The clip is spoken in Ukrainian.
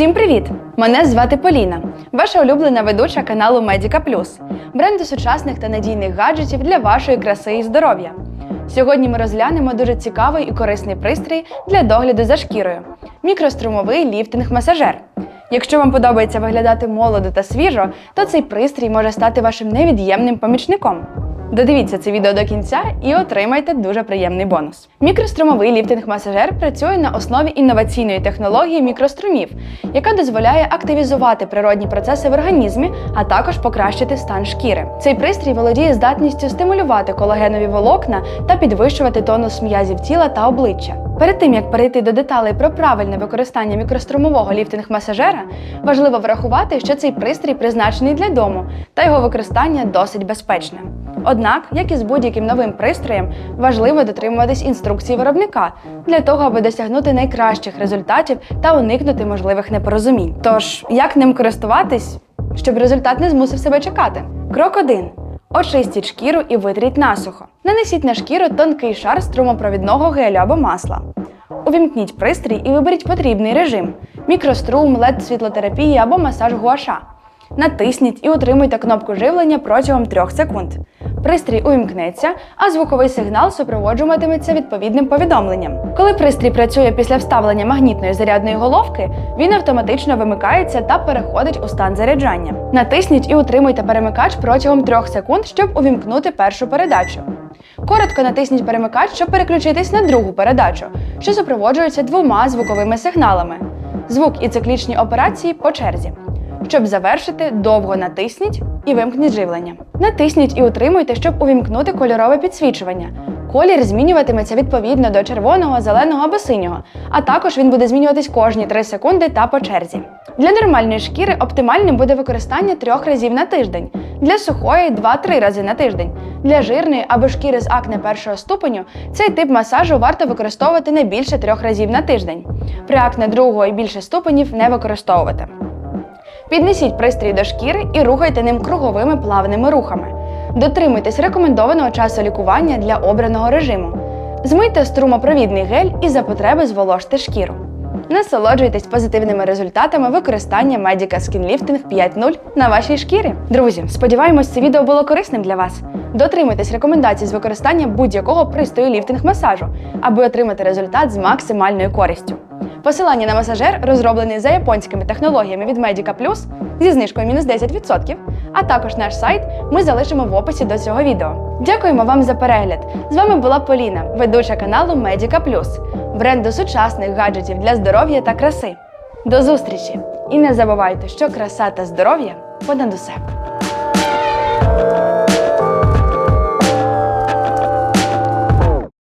Всім привіт! Мене звати Поліна, ваша улюблена ведуча каналу Медіка Плюс, бренду сучасних та надійних гаджетів для вашої краси і здоров'я. Сьогодні ми розглянемо дуже цікавий і корисний пристрій для догляду за шкірою мікрострумовий ліфтинг-масажер. Якщо вам подобається виглядати молодо та свіжо, то цей пристрій може стати вашим невід'ємним помічником. Додивіться це відео до кінця і отримайте дуже приємний бонус. Мікрострумовий ліфтинг-масажер працює на основі інноваційної технології мікрострумів, яка дозволяє активізувати природні процеси в організмі, а також покращити стан шкіри. Цей пристрій володіє здатністю стимулювати колагенові волокна та підвищувати тонус м'язів тіла та обличчя. Перед тим як перейти до деталей про правильне використання мікрострумового ліфтинг-масажера, важливо врахувати, що цей пристрій призначений для дому, та його використання досить безпечне. Однак, як і з будь-яким новим пристроєм, важливо дотримуватись інструкції виробника для того, аби досягнути найкращих результатів та уникнути можливих непорозумінь. Тож, як ним користуватись, щоб результат не змусив себе чекати? Крок 1. Очистіть шкіру і витріть насухо. Нанесіть на шкіру тонкий шар струмопровідного гелю або масла. Увімкніть пристрій і виберіть потрібний режим мікрострум, led світлотерапії або масаж гуаша. Натисніть і утримуйте кнопку живлення протягом 3 секунд. Пристрій увімкнеться, а звуковий сигнал супроводжуватиметься відповідним повідомленням. Коли пристрій працює після вставлення магнітної зарядної головки, він автоматично вимикається та переходить у стан заряджання. Натисніть і утримуйте перемикач протягом 3 секунд, щоб увімкнути першу передачу. Коротко натисніть перемикач, щоб переключитись на другу передачу, що супроводжується двома звуковими сигналами. Звук і циклічні операції по черзі. Щоб завершити, довго натисніть і вимкніть живлення. Натисніть і утримуйте, щоб увімкнути кольорове підсвічування. Колір змінюватиметься відповідно до червоного, зеленого або синього, а також він буде змінюватись кожні 3 секунди та по черзі. Для нормальної шкіри оптимальним буде використання трьох разів на тиждень, для сухої 2-3 рази на тиждень. Для жирної або шкіри з акне першого ступеню цей тип масажу варто використовувати не більше трьох разів на тиждень. При акне другого і більше ступенів не використовувати. Піднесіть пристрій до шкіри і рухайте ним круговими плавними рухами. Дотримуйтесь рекомендованого часу лікування для обраного режиму. Змийте струмопровідний гель і за потреби зволожте шкіру. Насолоджуйтесь позитивними результатами використання Medica Skin Lifting 5.0 на вашій шкірі. Друзі, сподіваємось, це відео було корисним для вас. Дотримуйтесь рекомендацій з використання будь-якого пристрою ліфтинг-масажу, аби отримати результат з максимальною користю. Посилання на масажер розроблений за японськими технологіями від Medica Plus зі знижкою мінус 10%, а також наш сайт ми залишимо в описі до цього відео. Дякуємо вам за перегляд! З вами була Поліна, ведуча каналу Medica Plus, бренду сучасних гаджетів для здоров'я та краси. До зустрічі! І не забувайте, що краса та здоров'я понад усе.